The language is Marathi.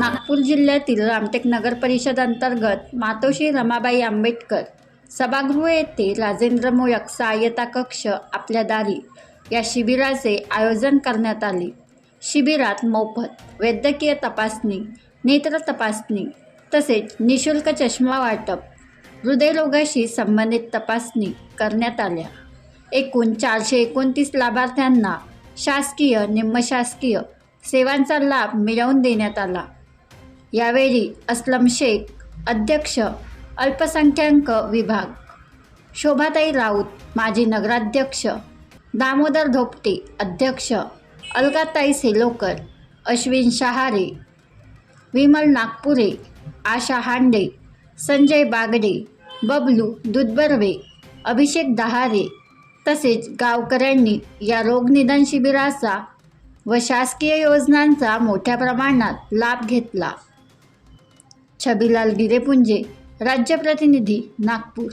नागपूर जिल्ह्यातील रामटेक नगर परिषद अंतर्गत मातोश्री रमाबाई आंबेडकर सभागृह येथे राजेंद्र मोळक सहाय्यता कक्ष आपल्या दारी या शिबिराचे आयोजन करण्यात आले. शिबिरात मोफत वैद्यकीय तपासणी नेत्र तपासणी तसेच निशुल्क चष्मा वाटप हृदयरोगाशी संबंधित तपासणी करण्यात आल्या. एकूण चारशे एकोणतीस लाभार्थ्यांना शासकीय निम्मशासकीय सेवांचा लाभ मिळवून देण्यात आला. यावेळी अस्लम शेख अध्यक्ष अल्पसंख्याक विभाग. शोभाताई राऊत माजी नगराध्यक्ष. दामोदर धोपटे अध्यक्ष. अलकाताई सेलोकर अश्विन शहारे. विमल नागपुरे आशा हांडे संजय बागडे बबलू दुधबर्वे अभिषेक दहारे. तसेच गावकऱ्यांनी या रोगनिदान शिबिराचा व शासकीय योजनांचा मोठ्या प्रमाणात लाभ घेतला. छबिलाल गिरेपुंजे राज्य प्रतिनिधी नागपूर.